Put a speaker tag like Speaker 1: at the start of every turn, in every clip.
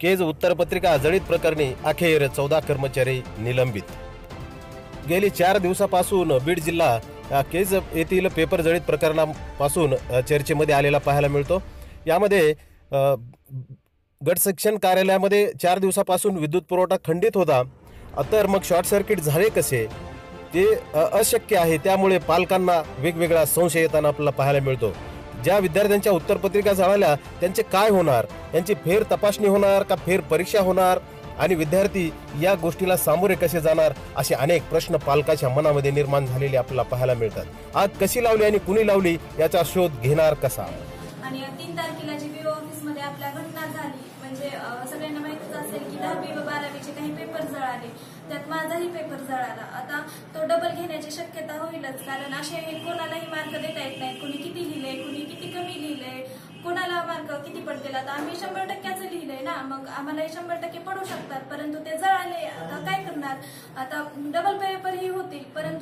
Speaker 1: केज उत्तरपत्रिका जळीत प्रकरणी अखेर चौदा कर्मचारी निलंबित. गेली चार दिवसापासून बीड जिल्हा केज येथील पेपर जळीत प्रकरणापासून चर्चेमध्ये आलेला पाहायला मिळतो. यामध्ये गट सेक्शन कार्यालयामध्ये चार दिवसापासून विद्युत पुरवठा खंडित होता. तर मग शॉर्ट सर्किट झाले कसे? ते अशक्य आहे त्यामुळे पालकांना वेगवेगळा संशय येताना आपल्याला पाहायला मिळतो. ज्या विद्यार्थ्यांच्या उत्तरपत्रिका जळाल्या त्यांचे काय होणार? यांची फेर तपासणी होणार का फेर परीक्षा होणार? आणि विद्यार्थी या गोष्टीला सामोरे कसे जाणार? असे अनेक प्रश्न पालकाच्या मनामध्ये निर्माण झालेले आपल्याला पाहायला मिळतात. आग कशी लावली आणि कुणी लावली? याचा शोध घेणार कसा?
Speaker 2: आणि तीन तारखेला जी बीओ ऑफिसमध्ये आपल्या घटना झाली म्हणजे सगळ्यांना माहितीच असेल की दहावी व बारावीचे काही पेपर जळाले. त्यात माझाही पेपर जळाला. आता तो डबल घेण्याची शक्यता होईलच कारण असे कोणालाही मार्क देता येत नाहीत. कोणी किती लिहिले कोणी किती कमी लिहिले कोणाला मार्क किती पडतील? आता आम्ही शंभर टक्क्याचं लिहिलंय ना मग आम्हाला शंभर टक्के पडू शकतात. परंतु ते जळाले आता काय करणार? आता डबल पेपर ही होतील परंतु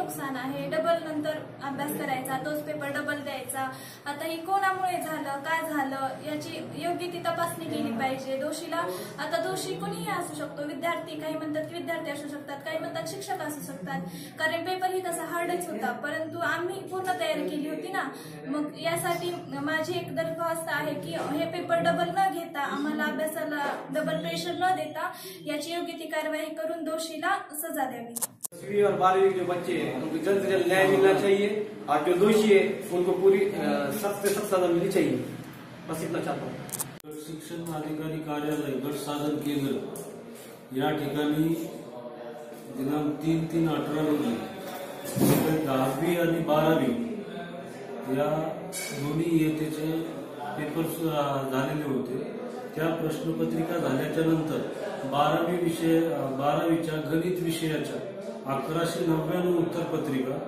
Speaker 2: नुकसान आहे? डबल नंतर अभ्यास करायचा तोच पेपर डबल द्यायचा. आता ही कोणामुळे झालं काय झालं याची योग्य ती तपासणी केली पाहिजे. दोषीला आता दोषी कोणीही असू शकतो. विद्यार्थी काही म्हणतात की विद्यार्थी असू शकतात काही म्हणतात शिक्षक असू शकतात. कारण पेपर ही तसा हार्डच होता. परंतु आम्ही पूर्ण तयारी केली होती ना. मग यासाठी माझी एक दरखास्त आहे की हे पेपर डबल न घेता आम्हाला अभ्यासाला डबल प्रेशर न देता याची योग्य ती कारवाई करून दोषीला सजा द्यावी.
Speaker 3: दसवीं और बारहवीं के जो बच्चे हैं उनको जल्द से जल्द न्याय मिलना चाहिए और जो दोषी है उनको पूरी सख्त से सख्त सजा मिलनी चाहिए। बस इतना चाहता हूँ।
Speaker 4: शिक्षण अधिकारी कार्यालय गट साधन केंद्र। या ठिकाणी दिनांक तीन तीन अठरा रोजी दहावी आणि बारावी या दोन्ही इयत्तेचे पेपर्स अ, झालेले होते। त्या प्रश्नपत्रिका झाल्याच्यानंतर बारावी विषय बारावीच्या गणित विषयाच्या अकराशे नव्याण्णव उत्तरपत्रिका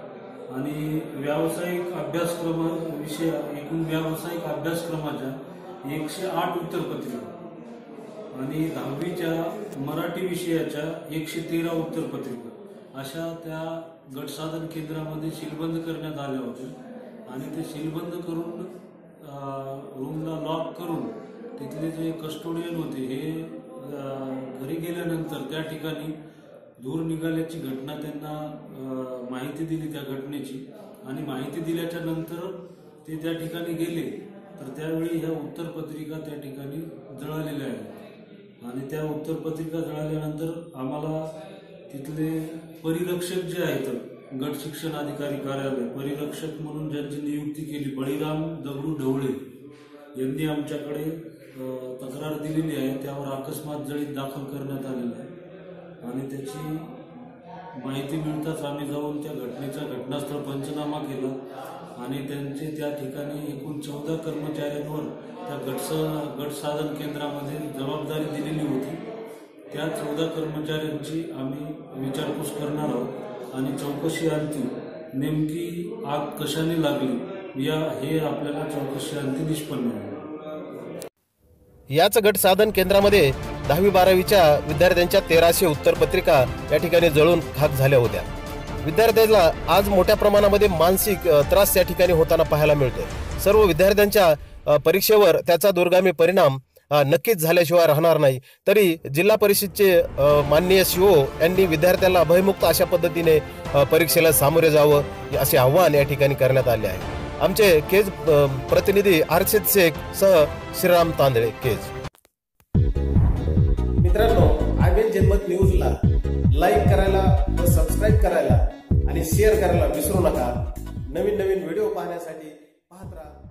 Speaker 4: आणि व्यावसायिक अभ्यासक्रम विषय एकूण व्यावसायिक अभ्यासक्रमाच्या एकशे आठ उत्तरपत्रिका आणि दहावीच्या मराठी विषयाच्या एकशे तेरा उत्तरपत्रिका. अशा त्या गटसाधन केंद्रामध्ये शिलबंद करण्यात आल्या होत्या आणि ते शिलबंद करून रूमला लॉक करून तिथले जे कस्टोडियन होते हे घरी गेल्यानंतर त्या ठिकाणी धूर निघाल्याची घटना त्यांना माहिती दिली त्या घटनेची. आणि माहिती दिल्याच्या नंतर ते त्या ठिकाणी गेले. तर त्यावेळी ह्या उत्तरपत्रिका त्या ठिकाणी जळालेल्या आहेत. आणि त्या उत्तरपत्रिका जळाल्यानंतर आम्हाला तिथले परिरक्षक जे आहेत गट शिक्षण अधिकारी कार्यालय परिरक्षक म्हणून ज्यांची नियुक्ती केली बळीराम दगडू ढवळे यांनी आमच्याकडे तक्रार दिलेली आहे. त्यावर अकस्मात जळीत दाखल करण्यात आलेलं आहे. आणि त्याची माहिती मिळताच आम्ही जाऊन त्या घटनेचा घटनास्थळ पंचनामा केला. आणि त्यांचे त्या ठिकाणी एकूण चौदा कर्मचाऱ्यांवर त्या गट गट साधन केंद्रामध्ये जबाबदारी दिलेली होती. त्या चौदा कर्मचाऱ्यांची आम्ही विचारपूस करणार आहोत. आणि चौकशी अंती नेमकी आग कशाने लागली? या हे आपल्याला चौकशी अंती निष्पन्न होईल.
Speaker 1: याच गट साधन केंद्रामध्ये दहावी बारावीच्या विद्यार्थ्यांच्या तेराशे उत्तरपत्रिका या ठिकाणी जळून खाक झाल्या होत्या. विद्यार्थ्याला आज मोठ्या प्रमाणामध्ये मानसिक त्रास या ठिकाणी होताना पाहायला मिळतोय. सर्व विद्यार्थ्यांच्या परीक्षेवर त्याचा दुर्गामी परिणाम नक्कीच झाल्याशिवाय राहणार नाही. तरी जिल्हा परिषदचे माननीय सीओ यांनी विद्यार्थ्याला भयमुक्त अशा पद्धतीने परीक्षेला सामोरे जावं असे आव्हान या ठिकाणी करण्यात आले आहे. आमचे केज प्रतिनिधी हर्षित शेख सह श्रीराम तांदळे केज. मित्रांनो आय जनमत न्यूजला लाईक करायला व सबस्क्राईब करायला आणि शेअर करायला विसरू नका. नवीन नवीन व्हिडिओ पाहण्यासाठी पाहत राहा.